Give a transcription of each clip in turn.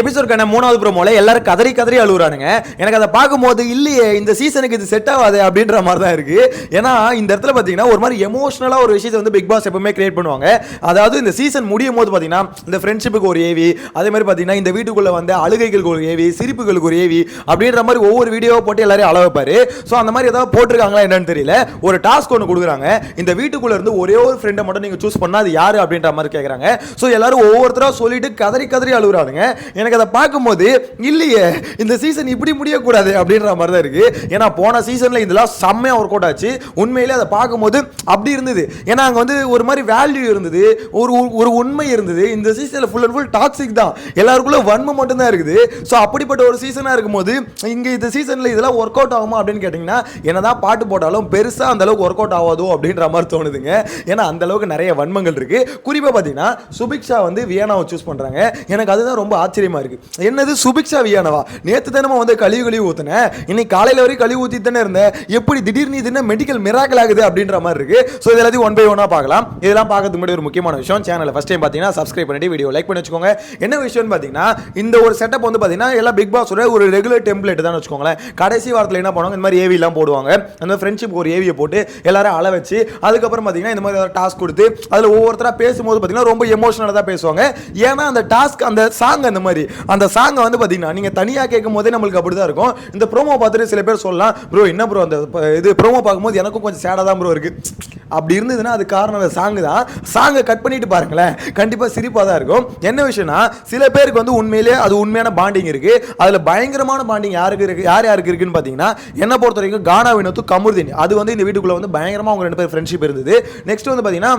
எபிசோட்கான மூணாவது ப்ரோமோல எல்லாரும் கதறி கதறி அழுகுறானுங்க எனக்கு அதை பார்க்கும்போது இல்லையே இந்த சீசனுக்கு இது செட் ஆகாது அப்படின்ற மாதிரி தான் இருக்கு. ஏன்னா இந்த இடத்துல பார்த்தீங்கன்னா ஒரு மாதிரி எமோஷனலாக ஒரு விஷயத்தை வந்து பிக் பாஸ் எப்பவுமே கிரியேட் பண்ணுவாங்க. அதாவது இந்த சீசன் முடியும் போது பார்த்தீங்கன்னா இந்த ஃப்ரெண்ட்ஷிப்புக்கு ஒரு ஏவி அதே மாதிரி பார்த்தீங்கன்னா இந்த வீட்டுக்குள்ளே வந்து அழுகைகளுக்கு ஒரு ஏவி சிரிப்புகளுக்கு ஒரு ஏவி அப்படின்ற மாதிரி ஒவ்வொரு வீடியோவை போட்டு எல்லாரையும் அளவைப்பார் ஸோ அந்த மாதிரி ஏதாவது போட்டிருக்காங்களா என்னன்னு தெரியல. ஒரு டாஸ்க் ஒன்று கொடுக்குறாங்க. இந்த வீட்டுக்குள்ளே இருந்து ஒரே ஒரு ஃப்ரெண்டை மட்டும் நீங்கள் சூஸ் பண்ணால் அது யார் அப்படின்ற மாதிரி கேட்குறாங்க ஸோ எல்லாரும் ஒவ்வொருத்தராக சொல்லிட்டு கதறி கதறி அழுகுறாங்க எனக்கு அதை பார்க்கும்போது இல்லையே இந்த சீசன் இப்படி முடியக்கூடாது அப்படின்ற மாதிரி தான் இருக்குது ஏன்னா போன சீசனில் இதெல்லாம் செம்மையாக ஒர்க் அவுட் ஆச்சு. உண்மையிலே அதை பார்க்கும்போது அப்படி இருந்தது. ஏன்னா அங்கே வந்து ஒரு மாதிரி வேல்யூ இருந்தது. ஒரு ஒரு- உண்மை இருந்தது. இந்த சீசனில் ஃபுல் அண்ட் ஃபுல் டாக்ஸிக் தான். எல்லாருக்குள்ள வன்மை மட்டும்தான் இருக்குது. ஸோ அப்படிப்பட்ட ஒரு சீசனாக இருக்கும்போது இங்கே இந்த சீசனில் இதெல்லாம் ஒர்க் அவுட் ஆகுமா அப்படின்னு கேட்டிங்கன்னா என்னதான் பாட்டு போட்டாலும் பெருசாக அந்த அளவுக்கு ஒர்க் அவுட் ஆகாதோ அப்படின்ற மாதிரி தோணுதுங்க. ஏன்னா அந்தளவுக்கு நிறைய வன்மங்கள் இருக்குது குறிப்பாக பார்த்தீங்கன்னா சுபிக்ஷா வந்து வியனாவை சூஸ் பண்ணுறாங்க எனக்கு அதுதான் ரொம்ப ஆச்சரியம் இருக்கு. என்னது சுபிக்ஷா வியானவா? நேற்று தானே வந்து கழிவு கழிவு ஊற்றினேன் இன்னைக்கு காலையில் வரைக்கும் கழிவு ஊற்றி தானே இருந்தேன் எப்படி திடீர்னு இது என்ன மெடிக்கல் மிராக்கல் ஆகுது அப்படின்ற மாதிரி இருக்கு. ஸோ இது எல்லாத்தையும் ஒன் பை ஒன்னாக பார்க்கலாம். இதெல்லாம் பார்க்கறதுக்கு முன்னாடி ஒரு முக்கியமான விஷயம். சேனலை ஃபஸ்ட் டைம் பார்த்தீங்கன்னா சப்ஸ்கிரைப் பண்ணிட்டு வீடியோ லைக் பண்ணி வச்சுக்கோங்க. என்ன விஷயம்னு பார்த்தீங்கன்னா இந்த ஒரு செட்டப் வந்து பார்த்தீங்கன்னா எல்லாம் பிக் பாஸோட ஒரு ரெகுலர் டெம்ப்ளேட் தான் வச்சுக்கோங்களேன். கடைசி வாரத்தில் என்ன பண்ணுவாங்க? இந்த மாதிரி ஏவிலாம் போடுவாங்க. அந்த ஃப்ரெண்ட்ஷிப் ஒரு ஏவியை போட்டு எல்லாரும் அள வச்சு அதுக்கப்புறம் பார்த்தீங்கன்னா இந்த மாதிரி டாஸ்க் கொடுத்து அதில் ஒவ்வொருத்தராக பேசும்போது பார்த்தீங்கன்னா ரொம்ப எமோஷனலாக தான் பேசுவாங்க. ஏன்னா அந்த டாஸ்க் அந்த சாங் அந்த மாதிரி அந்த சாங்கை வந்து பார்த்தீங்கன்னா நீங்கள் தனியாக கேட்கும் போதே நம்மளுக்கு அப்படி தான் இருக்கும். இந்த ப்ரோமோ பார்த்துட்டு சில பேர் சொல்லலாம் ப்ரோ என்ன ப்ரோ அந்த இது ப்ரோமோ பார்க்கும்போது எனக்கும் கொஞ்சம் சேடாக தான் ப்ரோ இருக்குது அப்படி இருந்ததுன்னா அது காரணம் சாங்கு தான். சாங்கை கட் பண்ணிட்டு பாருங்களேன். கண்டிப்பாக சிரிப்பாக தான் இருக்கும். என்ன விஷயம்னா சில பேருக்கு வந்து உண்மையிலே அது உண்மையான பாண்டிங் இருக்குது அதில் பயங்கரமான பாண்டிங் யாருக்கு இருக்கு யார் யாருக்கு இருக்குன்னு பார்த்தீங்கன்னா என்ன பொறுத்த வரைக்கும் கானா வினோத்து கமுர்தினி. அது வந்து இந்த வீட்டுக்குள்ளே வந்து பயங்கரமாக அவங்க ரெண்டு பேர் ஃப்ரெண்ட்ஷிப் இருந்தது. நெக்ஸ்ட் வந்து பார்த்தீங்கன்னா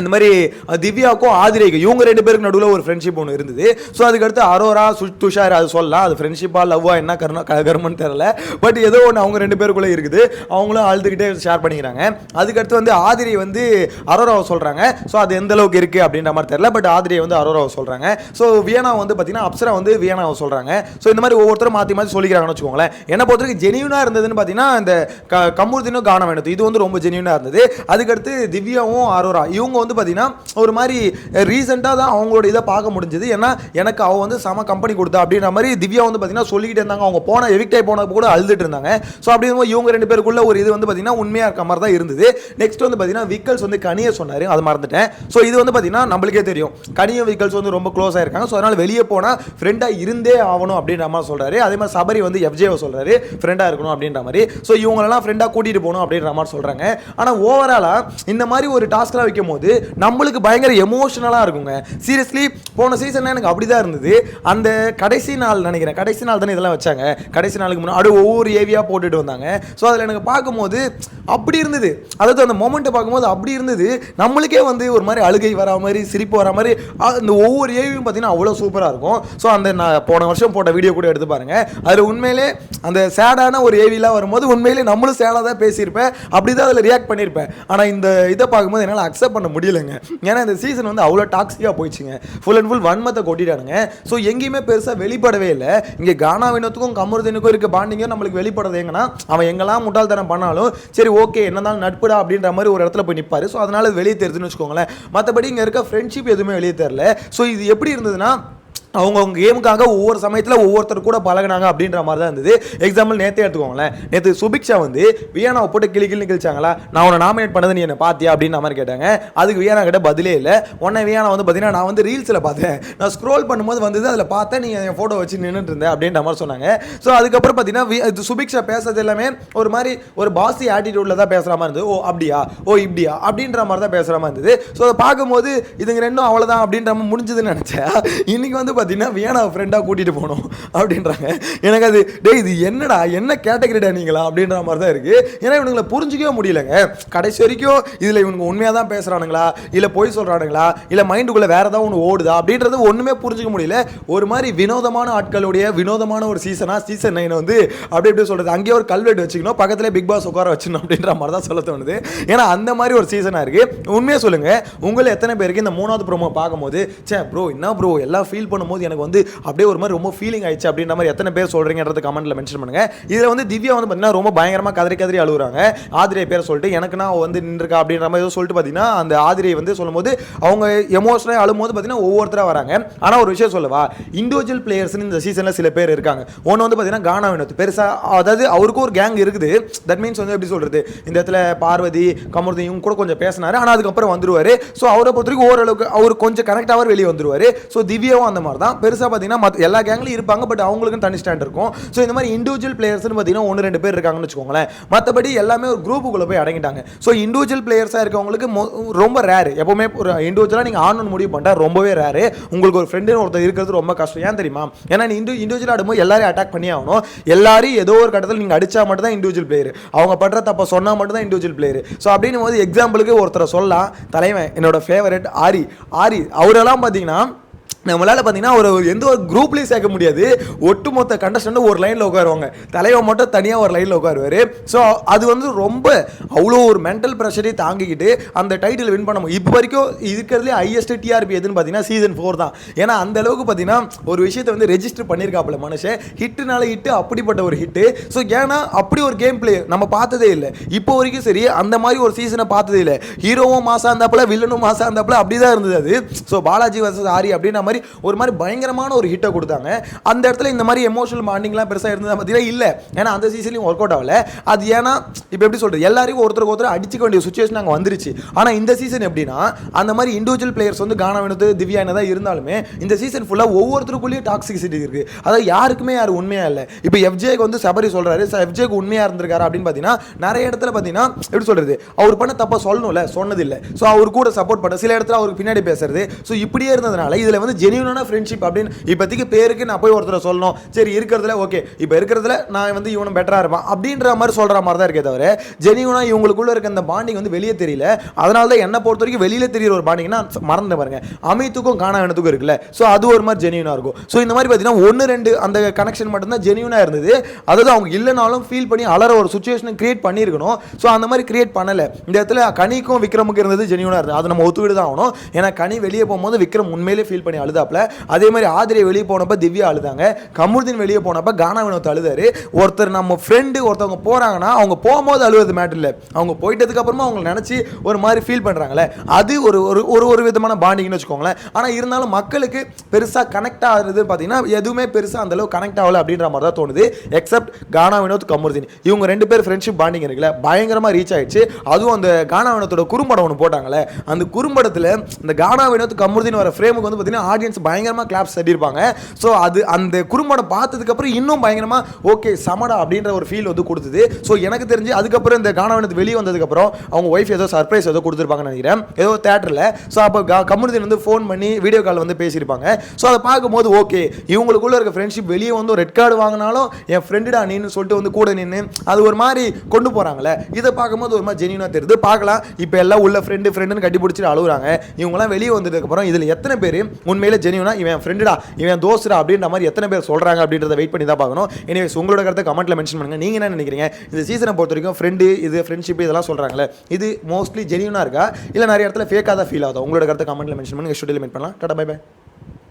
இந்த மாதிரி திவ்யாவுக்கும் ஆதிரைக்கும் இவங்க ரெண்டு பேருக்கு நடுவில் ஒரு ஃப்ரெண்ட்ஷிப் ஒன்று இருந்தது. ஸோ அதுக்கடுத்து அரோரா சு துஷார் அது சொல்லலாம். அது ஃப்ரெண்ட்ஷிப்பாக லவ்வா என்ன கருணா கருமன்னு தெரில பட் ஏதோ ஒன்று அவங்க ரெண்டு பேருக்குள்ளே இருக்குது. அவங்களும் அழுதுகிட்டே ஷேர் பண்ணிக்கிறாங்க. அதுக்கடுத்து வந்து ஆதிரை வந்து அரோராவை சொல்கிறாங்க ஸோ அது எந்த அளவுக்கு இருக்குது அப்படின்ற மாதிரி தெரில பட் ஆதிரியை வந்து அரோராவை சொல்கிறாங்க ஸோ வியனா வந்து பார்த்தீங்கன்னா அப்சரா வந்து வியனாவை சொல்கிறாங்க ஸோ இந்த மாதிரி ஒவ்வொருத்தரும் மாற்றி மாற்றி சொல்லிக்கிறாங்கன்னு வச்சுக்கோங்களேன். என்னை பொறுத்தவரைக்கும் ஜெனியூனாக இருந்ததுன்னு பார்த்தீங்கன்னா இந்த க கமுர்தினும் காண வேணும் இது வந்து ரொம்ப ஜெனியூனாக இருந்தது. அதுக்கடுத்து திவ்யாவும் அரோரா இவங்க வந்து பார்த்தீங்கன்னா ஒரு மாதிரி ரீசெண்டாக தான் அவங்களோட இதை பார்க்க முடிஞ்சது. ஏன்னா எனக்கு அவள் வந்து செம கம்பெனி கொடுத்தா அப்படின்ற மாதிரி திவ்யா வந்து பார்த்தீங்கன்னா சொல்லிக்கிட்டு இருந்தாங்க. அவங்க போன எவிக்டே போனப்போ கூட அழுதுட்டு இருந்தாங்க. ஸோ அப்படி இவங்க ரெண்டு பேருக்குள்ள ஒரு இது வந்து பார்த்தீங்கன்னா உண்மையாக இருக்க மாதிரி தான் இருந்தது. நெக்ஸ்ட் வந்து பார்த்தீங்கன்னா விக்கல்ஸ் வந்து கனியை சொன்னார். அது மறந்துட்டேன். ஸோ இது வந்து பார்த்தீங்கன்னா நம்மளுக்கே தெரியும். கனியும் விக்கல்ஸ் வந்து ரொம்ப க்ளோஸ் ஆயிருக்காங்க. ஸோ அதனால் வெளியே போனால் ஃப்ரெண்டாக இருந்தே ஆகணும் அப்படின்ற மாதிரி சொல்கிறாரு அதே மாதிரி சபரி வந்து எஃப்ஜேவை சொல்கிறாரு ஃப்ரெண்டாக இருக்கணும் அப்படின்ற மாதிரி. ஸோ இவங்களெல்லாம் ஃப்ரெண்டாக கூட்டிகிட்டு போகணும் அப்படின்ற மாதிரி சொல்கிறாங்க ஆனால் ஓவராலாக இந்த மாதிரி ஒரு டாஸ்க்லாம் வைக்கும் போது நம்மளுக்கு பயங்கர எமோஷனலாக இருக்குங்க. சீரியஸ்லி போன சீசன்ல எனக்கு அப்படி தான் இருந்தது. அந்த கடைசி நாள் நினைக்கிறேன். கடைசி நாள் தானே இதெல்லாம் வச்சாங்க. கடைசி நாளுக்கு முன்னாடி அப்படியே ஒவ்வொரு ஏவியாக போட்டுட்டு வந்தாங்க. ஸோ அதில் எனக்கு பார்க்கும்போது அப்படி இருந்தது. அதாவது அந்த மொமெண்ட்டை பார்க்கும்போது அப்படி இருந்தது. நம்மளுக்கே வந்து ஒரு மாதிரி அழுகை வரா மாதிரி சிரிப்பு வர மாதிரி அந்த ஒவ்வொரு ஏவியும் பார்த்தீங்கன்னா அவ்வளோ சூப்பராக இருக்கும். ஸோ அந்த நான் போன வருஷம் போட்ட வீடியோ கூட எடுத்து பாருங்க. அதில் உண்மையிலே அந்த சேடான ஒரு ஏவிலாம் வரும்போது உண்மையிலே நம்மளும் சேடாக தான் பேசியிருப்பேன். அப்படி தான் அதில் ரியாக்ட் பண்ணியிருப்பேன். ஆனால் இந்த இதை பார்க்கும்போது என்னால் அக்செப்ட் பண்ண முடியும் முடியலைங்க. ஏன்னா இந்த சீசன் வந்து அவ்வளோ டாக்ஸிக்காக போயிடுச்சுங்க. ஃபுல் அண்ட் ஃபுல் வன்மத்தை கொட்டிட்டானுங்க. ஸோ எங்கேயுமே பெருசாக வெளிப்படவே இல்லை. இங்கே கானா வினத்துக்கும் கமருதனுக்கும் இருக்க பாண்டிங்கும் நம்மளுக்கு வெளிப்படுறது எங்கன்னா அவன் எங்கெல்லாம் முட்டாள்தனம் பண்ணாலும் சரி ஓகே என்னதான் நட்புடா அப்படின்ற மாதிரி ஒரு இடத்துல போய் நிற்பாரு ஸோ அதனால் வெளியே தெரியுதுன்னு வச்சுக்கோங்களேன். மற்றபடி இங்கே இருக்க ஃப்ரெண்ட்ஷிப் எதுவுமே வெளியே தெரில ஸோ இது எப்படி இருந்ததுன்னா அவங்கவுங்க கேமுக்காக ஒவ்வொரு சமயத்தில் ஒவ்வொருத்தர் கூட பழகுனாங்க அப்படின்ற மாதிரி தான் இருந்தது. எக்ஸாம்பிள் நேற்றே எடுத்துக்கோங்களேன். நேற்று சுபிக்ஷா வந்து வியானாவை போட்டு கிளி கிளி கிழிச்சாங்களா? நான் உன்னை நாமினேட் பண்ணது நீ என்ன பார்த்தியா அப்படின்ற மாதிரி கேட்டாங்க. அதுக்கு வியானா கிட்ட பதிலே இல்லை. உன்னை வியானா வந்து பார்த்தீங்கன்னா நான் வந்து ரீல்ஸில் பார்த்தேன். நான் ஸ்க்ரோல் பண்ணும்போது வந்தது அதில் பார்த்தேன் நீ என் ஃபோட்டோ வச்சு நின்றுட்டு இருந்தேன் அப்படின்ற மாதிரி சொன்னாங்க. ஸோ அதுக்கப்புறம் பார்த்தீங்கன்னா இது சுபிக்ஷா பேசுறது எல்லாமே ஒரு மாதிரி ஒரு பாசி ஆட்டிடியூடில் தான் பேசுகிற மாதிரி இருந்தது. ஓ அப்படியா? ஓ இப்படியா? அப்படின்ற மாதிரி தான் பேசுகிற மாதிரி இருந்தது. ஸோ அதை பார்க்கும்போது இதுங்க ரெண்டும் அவ்வளோதான் அப்படின்ற மாதிரி முடிஞ்சதுன்னு நினச்சேன். இன்றைக்கி வந்து பார்த்தீங்கன்னா வியானா ஃப்ரெண்டாக கூட்டிகிட்டு போகணும் அப்படின்றாங்க. எனக்கு அது டே இது என்னடா என்ன கேட்டகரிடா நீங்களா? அப்படின்ற மாதிரி தான் இருக்குது ஏன்னா இவனுங்களை புரிஞ்சிக்கவே முடியலங்க. கடைசி வரைக்கும் இதில் இவனுங்க உண்மையாக தான் பேசுகிறானுங்களா இல்லை பொய் சொல்கிறானுங்களா இல்லை மைண்டுக்குள்ளே வேறு ஏதாவது ஒன்று ஓடுதா? அப்படின்றது ஒன்றுமே புரிஞ்சிக்க முடியல. ஒரு மாதிரி வினோதமான ஆட்களுடைய வினோதமான ஒரு சீசனாக சீசன் நைன் வந்து அப்படி எப்படி சொல்கிறது அங்கேயே ஒரு கல்வெட்டு வச்சுக்கணும். பக்கத்தில் பிக் பாஸ் உட்கார வச்சுக்கணும் அப்படின்ற மாதிரி தான் சொல்ல தோணுது. ஏன்னா அந்த மாதிரி ஒரு சீசனாக இருக்குது உண்மையாக சொல்லுங்கள் உங்களை எத்தனை பேருக்கு இந்த மூணாவது ப்ரோமோ பார்க்கும்போது சே ப்ரோ என்ன ப்ரோ எல்லாம் ஃபீல் பண்ணும்போது பார்க்கும்போது எனக்கு வந்து அப்படியே ஒரு மாதிரி ரொம்ப ஃபீலிங் ஆயிடுச்சு அப்படின்ற மாதிரி எத்தனை பேர் சொல்கிறீங்கன்றது கமெண்ட்டில் மென்ஷன் பண்ணுங்கள் இதில் வந்து திவ்யா வந்து பார்த்தீங்கன்னா ரொம்ப பயங்கரமாக கதறி கதறி அழுகுறாங்க ஆதிரியை பேரை சொல்லிட்டு எனக்கு நான் வந்து நின்றுருக்கா அப்படின்ற மாதிரி ஏதோ சொல்லிட்டு பார்த்தீங்கன்னா அந்த ஆதிரியை வந்து சொல்லும்போது அவங்க எமோஷனலாக அழும்போது பார்த்தீங்கன்னா ஒவ்வொருத்தராக வராங்க. ஆனால் ஒரு விஷயம் சொல்லவா இண்டிவிஜுவல் பிளேயர்ஸ்னு இந்த சீசனில் சில பேர் இருக்காங்க. ஒன்று வந்து பார்த்தீங்கன்னா கானா வினோத். பெருசாக அதாவது அவருக்கும் ஒரு கேங் இருக்குது. தட் மீன்ஸ் வந்து எப்படி சொல்கிறது இந்த இடத்துல பார்வதி கமருதி இவங்க கூட கொஞ்சம் பேசினார். ஆனால் அதுக்கப்புறம் வந்துருவார். ஸோ அவரை பொறுத்த வரைக்கும் ஓரளவுக்கு அவர் கொஞ்சம் கரெக்டாக வெளியே வந்துருவார். ஸோ திவ்யாவும் அந்த மாதிரி தான் பெருசாக பார்த்தீங்கன்னா மத்த எல்லா கேங்லையும் இருப்பாங்க பட் அவங்களுக்கும் தனி ஸ்டாண்ட் இருக்கும். ஸோ இந்த மாதிரி இண்டிவிஜுவல் பிளேயர்ஸ்னு பார்த்தீங்கன்னா ஒன்று ரெண்டு பேர் இருக்காங்கன்னு வச்சுக்கோங்களேன். மற்றபடி எல்லாமே ஒரு குரூப்புக்குள்ளே போய் அடங்கிட்டாங்க. ஸோ இண்டிவிஜுவல் பிளேயர்ஸாக இருக்கவங்களுக்கு ரொம்ப ரேர் எப்பவுமே ஒரு இண்டிவிஜுவலாக நீங்கள் ஆன் முடிவு பண்ணிட்டா ரொம்பவே ரேரு உங்களுக்கு ஒரு ஃப்ரெண்டுன்னு ஒருத்தர் இருக்கிறது ரொம்ப கஷ்டம். ஏன் தெரியுமா? ஏன்னா நீ இண்டு இண்டிவிஜுவல் ஆடும்போது எல்லாரையும் அட்டாக் பண்ணி ஆகணும். எல்லாரையும் ஏதோ ஒரு கட்டத்தில் நீங்கள் அடித்தா மட்டும் தான் இண்டிவிஜுவல் பிளேயர் அவங்க படுற தப்ப சொன்னால் மட்டும் தான் இண்டிவிஜுவல் பிளேயர் ஸோ அப்படின்னும் போது எக்ஸாம்பிளுக்கு ஒருத்தரை சொல்லலாம். தலைவன் என்னோட ஃபேவரட் ஆரி. ஆரி அவரெல்லாம் பார்த்தீங்கன்னா நம்மளால் பார்த்தீங்கன்னா ஒரு எந்த ஒரு குரூப்லேயும் சேர்க்க முடியாது. ஒட்டுமொத்த கண்டஸ்டன்ட் ஒரு லைனில் உட்காருவாங்க. தலைவன் மட்டும் தனியாக ஒரு லைனில் உட்காருவாரு. ஸோ அது வந்து ரொம்ப அவ்வளோ ஒரு மென்டல் ப்ரெஷரையும் தாங்கிக்கிட்டு அந்த டைட்டில் வின் பண்ண முடியும். இப்போ வரைக்கும் இருக்கிறதுலே ஹையஸ்ட் டிஆர்பி எதுன்னு பார்த்தீங்கன்னா சீசன் ஃபோர் தான். ஏன்னா அந்த அளவுக்கு பார்த்தீங்கன்னா ஒரு விஷயத்தை வந்து ரெஜிஸ்டர் பண்ணியிருக்காப்புல மனுஷன். ஹிட்டுனால ஹிட்டு அப்படிப்பட்ட ஒரு ஹிட்டு ஸோ ஏன்னா அப்படி ஒரு கேம் பிளே நம்ம பார்த்ததே இல்லை. இப்போ வரைக்கும் சரி அந்த மாதிரி ஒரு சீசனை பார்த்ததே இல்லை. ஹீரோவும் மாசாக இருந்தாப்புல வில்லனும் மாசாக இருந்தாப்புல அப்படி தான் இருந்தது அது. ஸோ பாலாஜி வர்சஸ் ஆரி அப்படின்னா மாதிரி ஒரு மாதிரி பயங்கரமான ஒரு ஹிட்டை கொடுத்தாங்க. அந்த இடத்துல இந்த மாதிரி எமோஷனல் பாண்டிங்லாம் பெருசாக இருந்தது பார்த்தீங்கன்னா இல்லை. ஏன்னா அந்த சீசன்லையும் ஒர்க் அவுட் ஆகல. அது ஏன்னா இப்போ எப்படி சொல்கிறது எல்லாரையும் ஒருத்தருக்கு ஒருத்தர் அடிச்சுக்க வேண்டிய சுச்சுவேஷன் அங்கே வந்துருச்சு. ஆனால் இந்த சீசன் எப்படின்னா அந்த மாதிரி இண்டிவிஜுவல் பிளேயர்ஸ் வந்து கானா வேணுது திவ்யா என்ன தான் இருந்தாலுமே இந்த சீசன் ஃபுல்லாக ஒவ்வொருத்தருக்குள்ளேயும் டாக்ஸிசிட்டி இருக்குது அதாவது யாருக்குமே யார் உண்மையாக இல்லை. இப்போ எஃப்ஜேக்கு வந்து சபரி சொல்கிறாரு எஃப்ஜேக்கு உண்மையாக இருந்திருக்காரு? அப்படின்னு பார்த்தீங்கன்னா நிறைய இடத்துல பார்த்தீங்கன்னா எப்படி சொல்கிறது அவர் பண்ண தப்பாக சொல்லணும்ல சொன்னதில்லை. ஸோ அவர் கூட சப்போர்ட் பண்ண சில இடத்துல அவருக்கு பின்னாடி பேசுறது. ஸோ இப்படியே இருந்ததுனால இதில் வந்து ஜெனியூனான ஃப்ரெண்ட்ஷிப் அப்படின்னு இப்போதைக்கு பேருக்கு நான் போய் ஒருத்தரை சொல்லணும். சரி இருக்கிறதுல ஓகே இப்போ இருக்கிறதுல நான் வந்து இவனும் பெட்டராக இருப்பான் அப்படின்ற மாதிரி சொல்கிற மாதிரி தான் இருக்கே தவிர ஜெனியூனாக இவங்களுக்குள்ள இருக்க அந்த பாண்டிங் வந்து வெளியே தெரியல. அதனால தான் என்னை பொறுத்த வரைக்கும் வெளியில் தெரியிற ஒரு பாண்டிங்னா மறந்து பாருங்க. அமித்துக்கும் காணாவனத்துக்கும் இருக்குல்ல. ஸோ அது ஒரு மாதிரி ஜெனியூனாக இருக்கும். ஸோ இந்த மாதிரி பார்த்தீங்கன்னா ஒன்று ரெண்டு அந்த கனெக்ஷன் மட்டும்தான் ஜெனியூனாக இருந்தது. அதாவது அவங்க இல்லைனாலும் ஃபீல் பண்ணி அலற ஒரு சுச்சுவேஷனை கிரியேட் பண்ணியிருக்கணும். ஸோ அந்த மாதிரி கிரியேட் பண்ணலை. இந்த இடத்துல கனிக்கும் விக்ரமுக்கு இருந்தது ஜெனியூனாக இருந்தது. அது நம்ம ஒத்துக்கிட்டு தான் ஆகணும். ஏன்னா கனி வெளியே போகும்போது விக்ரம் உண்மையிலே ஃபீல் பண்ணி அழுதாப்புல. அதே மாதிரி ஆதிரியை வெளியே போனப்ப திவ்யா அழுதாங்க. கமுருதீன் வெளியே போனப்ப கானா வினோத் அழுதாரு. ஒருத்தர் நம்ம ஃப்ரெண்டு ஒருத்தவங்க போகிறாங்கன்னா அவங்க போகும்போது அழுவது மேட்டர் இல்லை. அவங்க போயிட்டதுக்கு அப்புறமா அவங்க நினச்சி ஒரு மாதிரி ஃபீல் பண்ணுறாங்களே அது ஒரு ஒரு ஒரு ஒரு விதமான பாண்டிங்னு வச்சுக்கோங்களேன். ஆனால் இருந்தாலும் மக்களுக்கு பெருசாக கனெக்ட் ஆகுறது பார்த்தீங்கன்னா எதுவுமே பெருசாக அந்த அளவு கனெக்ட் ஆகல அப்படின்ற மாதிரி தான் தோணுது. எக்ஸப்ட் கானா வினோத் கமுருதீன். இவங்க ரெண்டு பேர் ஃப்ரெண்ட்ஷிப் பாண்டிங் இருக்குல்ல. பயங்கரமாக ரீச் ஆயிடுச்சு. அதுவும் அந்த கானா வினோத்தோட குறும்படம் ஒன்று போட்டாங்களே அந்த குறும்படத்தில் இந்த கானா வினோத் கமுருதீன் வர ஃப்ரேமுக்கு வந்து பார்த்தீங்கன்னா ஆடியன்ஸ் பயங்கரமாக கிளாப்ஸ் தட்டியிருப்பாங்க. ஸோ அது அந்த குறும்படம் பார்த்ததுக்கப்புறம் இன்னும் பயங்கரமாக ஓகே சமடா அப்படின்ற ஒரு ஃபீல் வந்து கொடுத்தது. ஸோ எனக்கு தெரிஞ்சு அதுக்கப்புறம் இந்த காணவனத்து வெளியே வந்ததுக்கப்புறம் அவங்க ஒய்ஃப் ஏதோ சர்ப்ரைஸ் ஏதோ கொடுத்துருப்பாங்கன்னு நினைக்கிறேன். ஏதோ தேட்டரில் ஸோ அப்போ கமருதீன் வந்து ஃபோன் பண்ணி வீடியோ கால் வந்து பேசியிருப்பாங்க. ஸோ அதை பார்க்கும்போது ஓகே இவங்களுக்குள்ள இருக்க ஃப்ரெண்ட்ஷிப் வெளியே வந்து ரெட் கார்டு வாங்கினாலும் என் ஃப்ரெண்டுடா நின்று சொல்லிட்டு வந்து கூட நின்று அது ஒரு மாதிரி கொண்டு போகிறாங்களே இதை பார்க்கும்போது ஒரு மாதிரி ஜெனியூனாக தெரியுது. பார்க்கலாம். இப்போ எல்லாம் உள்ள ஃப்ரெண்டு ஃப்ரெண்டுன்னு கட்டி பிடிச்சிட்டு அழுகுறாங்க. இவங்களாம் வெளியே வந்ததுக்கப்புறம் இதில் எத்தனை பேர் உண்மையில் ஜெனியூனா இவன் ஃப்ரெண்டுடா இவன் தோஸ்டா அப்படின்ற மாதிரி எத்தனை பேர் சொல்கிறாங்க அப்படின்றத வெயிட் பண்ணி தான் பார்க்கணும். எனிவேஸ் உங்களோட கருத்தை கமெண்ட்டில் மென்ஷன் பண்ணுங்க. நீங்கள் என்ன நினைக்கிறீங்க? இந்த சீசனை பொறுத்த வரைக்கும் ஃப்ரெண்டு இது ஃப்ரெண்ட்ஷிப் இதெல்லாம் சொல்கிறாங்களே இது மோஸ்ட்லி ஜெனியூனாக இருக்கா? இல்லை நிறைய இடத்துல ஃபேக்காக தான் ஃபீல் ஆகுதா? உங்களோட கருத்தை கமெண்ட்டில் மென்ஷன் பண்ணுங்க. ஸ்டுடியோவில் மீட் பண்ணலாம். Tata bye by